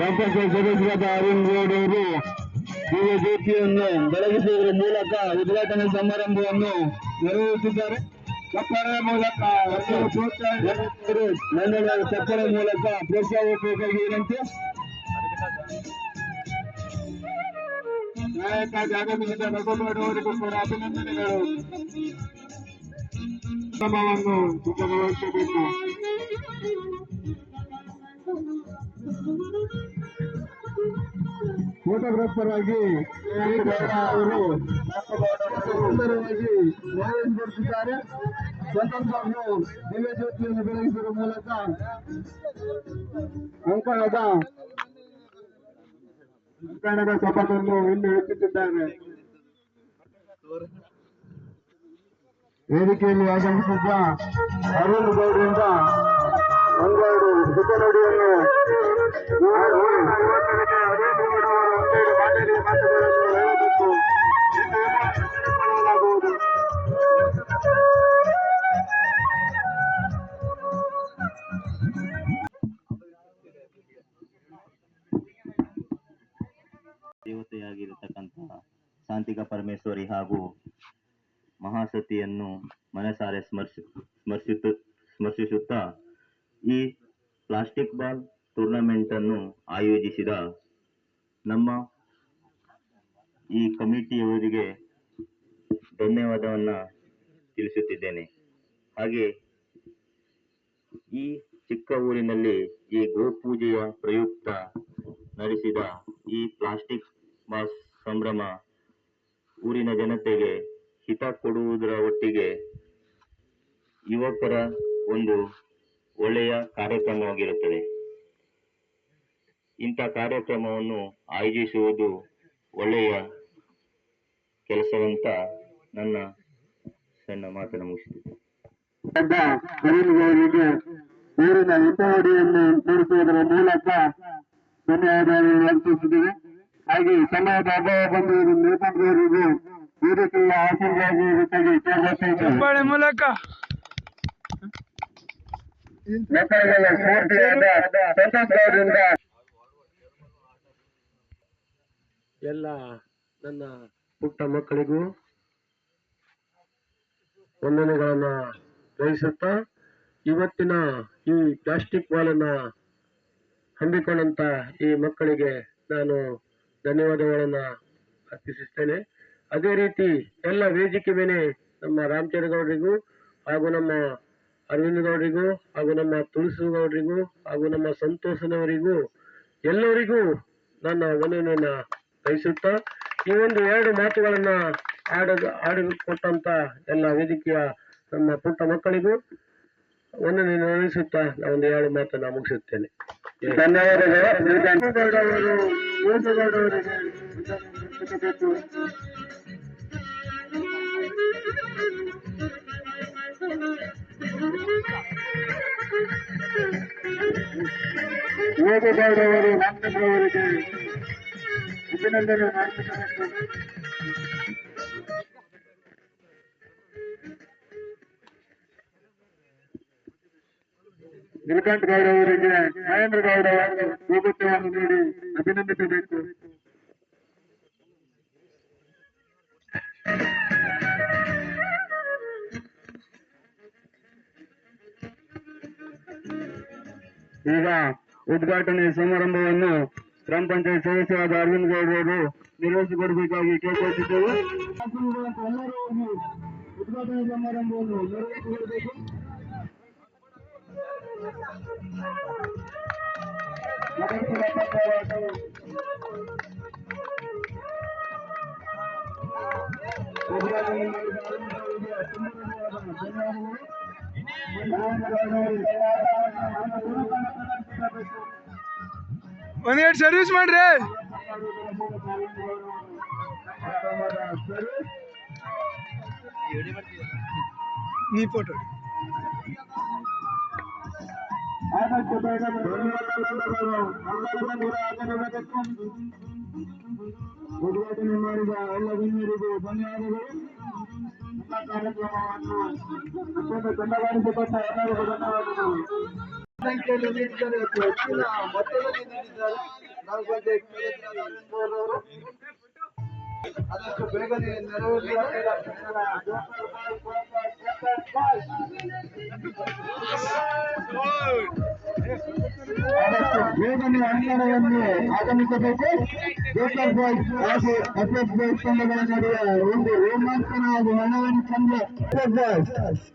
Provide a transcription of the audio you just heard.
ಗ್ರಾಮ ಪಂಚಾಯತ್ ಸದಸ್ಯರಾದ ಅರುಣ್ ಗೌಡ್ ಅವರು ದಿವ್ಯ ಜ್ಯೋತಿಯನ್ನು ಬೆಳಗಿಸುವುದರ ಮೂಲಕ ಉದ್ಘಾಟನೆ ಸಮಾರಂಭವನ್ನು ನೆರವೇರಿಸಿದ್ದಾರೆ ಚಪ್ಪರ ಮೂಲಕ ಎಲ್ಲರೂ ಪ್ರೋತ್ಸಾಹಿಸಿದರು ಮಂಡಳಿಯ ಚಪ್ಪರ ಮೂಲಕ ಪ್ರೋತ್ಸಾಹಿಸಬೇಕಾಗಿ ವಿನಂತಿ ನಾಯಕ ಆಗಮಿಸಿದ ರಘುಗೌಡ ಅವರಿಗೂ ಕೂಡ ಅಭಿನಂದನೆಗಳು ಕ್ರಮವನ್ನು ಸುಗಮಗೊಳಿಸಬೇಕು ಫೋಟೋಗ್ರಾಫರ್ ಆಗಿ ಅವರು ಸುಂದರವಾಗಿ ನ್ಯಾಯಗೊಳಿಸಿದ್ದಾರೆ ಸ್ವತಂತ್ರವನ್ನು ದಿವ್ಯ ಜ್ಯೋತಿಯನ್ನು ಬೆಳಗಿಸುವ ಮೂಲಕ ಅಂಕಣದ ಅಂಕಣದ ಸಪವನ್ನು ಇಲ್ಲಿ ಹೆಚ್ಚುತ್ತಿದ್ದಾರೆ ವೇದಿಕೆಯಲ್ಲಿ ಆಗಮಿಸಿದ್ದ ಅರುಣ್ ಗೌಡ್ರಿಂದ ಒಂದೆರಡು ಹೇಳಬೇಕು ಶಾಂತಿಕ ಪರಮೇಶ್ವರಿ ಹಾಗೂ ಮಹಾಸತಿಯನ್ನು ಮನಸಾರೆ ಸ್ಮರ್ಶಿ ಸ್ಮರ್ಶಿಸುತ್ತಾ ಈ ಪ್ಲಾಸ್ಟಿಕ್ ಬಾಲ್ ಟೂರ್ನಮೆಂಟ್ ಅನ್ನು ಆಯೋಜಿಸಿದ ನಮ್ಮ ಈ ಕಮಿಟಿಯವರಿಗೆ ಧನ್ಯವಾದವನ್ನ ತಿಳಿಸುತ್ತಿದ್ದೇನೆ. ಹಾಗೆ ಈ ಚಿಕ್ಕ ಊರಿನಲ್ಲಿ ಈ ಗೋಪೂಜೆಯ ಪ್ರಯುಕ್ತ ನಡೆಸಿದ ಈ ಪ್ಲಾಸ್ಟಿಕ್ ಬಾಸ್ ಸಂಭ್ರಮ ಊರಿನ ಜನತೆಗೆ ಹಿತ ಕೊಡುವುದರ ಒಟ್ಟಿಗೆ ಯುವಕರ ಒಂದು ಒಳ್ಳೆಯ ಕಾರ್ಯಕ್ರಮವಾಗಿರುತ್ತದೆ. ಇಂಥ ಕಾರ್ಯಕ್ರಮವನ್ನು ಆಯೋಜಿಸುವುದು ಒಳ್ಳೆಯ ಕೆಲಸವಂತ ನನ್ನ ಸಣ್ಣ ಮಾತನ್ನು ಗೌರಿಗೆ ಊರಿನ ಹಿತವಡಿಯನ್ನು ಮೂಡಿಸುವುದರ ಮೂಲಕ ಹಾಗೆ ಸಮಯದ ಅಭಾವ ಬಂದಿರುವ ನೇತೃತ್ವರಿಗೂ ವೇದಿಕೆಯ ಆಶೀರ್ವಾದ ಜೊತೆಗೆ ಬಾಳೆ ಮೂಲಕ. ಮಕ್ಕಳಿಗೆಲ್ಲ ಸ್ಫೂರ್ತಿಯಾದ ಎಲ್ಲ ನನ್ನ ಪುಟ್ಟ ಮಕ್ಕಳಿಗೂ ವಂದನೆಗಳನ್ನ ಗ್ರಹಿಸುತ್ತಾ ಇವತ್ತಿನ ಈ ಪ್ಲಾಸ್ಟಿಕ್ ವಾಲನ್ನ ಹಮ್ಮಿಕೊಂಡಂತ ಈ ಮಕ್ಕಳಿಗೆ ನಾನು ಧನ್ಯವಾದಗಳನ್ನ ಅರ್ಪಿಸುತ್ತೇನೆ. ಅದೇ ರೀತಿ ಎಲ್ಲ ವೇದಿಕೆ ಮೇಲೆ ನಮ್ಮ ರಾಮಚಂದ್ರ ಗೌಡರಿಗೂ ಹಾಗೂ ನಮ್ಮ ಅರವಿಂದ ಗೌಡರಿಗೂ ಹಾಗೂ ನಮ್ಮ ತುಳಸಿ ಗೌಡರಿಗೂ ಹಾಗೂ ನಮ್ಮ ಸಂತೋಷನವರಿಗೂ ಎಲ್ಲರಿಗೂ ನನ್ನ ವಂದನೆಯನ್ನ ಬಯಸುತ್ತಾ ಈ ಒಂದು ಎರಡು ಮಾತುಗಳನ್ನ ಆಡದ ಆಡಿಕೊಟ್ಟಂತ ಎಲ್ಲ ವೇದಿಕೆಯ ನಮ್ಮ ಪುಟ್ಟ ಮಕ್ಕಳಿಗೂ ವಂದನೆ ನಡೆಸುತ್ತಾ ನಾನು ಒಂದು ಎರಡು ಮಾತನ್ನು ಮುಗಿಸುತ್ತೇನೆ. ಧನ್ಯವಾದಗಳು ಗೌಡ ಅವರು ವೇದಗೌಡ ಅವರಿಗೆ ನೀಲಕಂಠ ಗೌಡ ಅವರಿಗೆ ಮಹೇಂದ್ರ ಗೌಡ ಅವರು ಭೂಗುತ್ತವನ್ನು ನೀಡಿ ಅಭಿನಂದಿಸಬೇಕು. ಈಗ ಉದ್ಘಾಟನೆ ಸಮಾರಂಭವನ್ನು ಗ್ರಾಮ ಪಂಚಾಯತ್ ಸದಸ್ಯರಾದ ಅರವಿಂದ್ ಗೌಡ ಅವರು ನಿರ್ವಹಿಸಿಕೊಡಬೇಕಾಗಿ ಕೇಳಿಕೊಳ್ಳುತ್ತಿದ್ದೇವೆ ಉದ್ಘಾಟನೆ ಸಮಾರಂಭವನ್ನು ನಿರ್ವಹಿಸಿಕೊಡಬೇಕು ಒಂದೆರಡು ಸರ್ವಿಸ್ ಮಾಡ್ರಿ. ನೀ ಫೋಟೋ ಆದಷ್ಟು ಬೇಗ ಉದ್ಘಾಟನೆ ಮಾಡಿದ ಎಲ್ಲ ಗಣ್ಯರಿಗೂ ಧನ್ಯವಾದಗಳು ಎಲ್ಲ ಕಾರ್ಯಕ್ರಮವನ್ನು ಅತ್ಯಂತ ಚಂದಗಾರಿಸಿಕೊಟ್ಟ ಎಲ್ಲರಿಗೂ ಧನ್ಯವಾದಗಳು ಸಂಖ್ಯೆಯಲ್ಲಿ ನೀಡಿದ್ದಾರೆ ಹೆಚ್ಚಿನ ಮೊತ್ತದಲ್ಲಿ ನೀಡಿದ್ದಾರೆ ಗ್ರಾಮ ಪಂಚಾಯತ್ ಸದಸ್ಯರಾದ ಆದಷ್ಟು ಬೇಗನೆ ನೆರವೇರಿಸಿ ಆದಷ್ಟು ಬೇಗನೆ ಅಂಗಣವನ್ನು ಆಗಮಿಸಬೇಕು ಜೋಕರ್ ಬಾಯ್ಸ್ ಹಾಗೂ ಎಫ್ಎಫ್ ಬಾಯ್ಸ್ ತಂಡಗಳ ನಡುವೆ ಒಂದು ರೋಮಾಂಚನ ಹಾಗೂ ಹಣವನ್ನು ತಂದ ಬಾಯ್ಸ್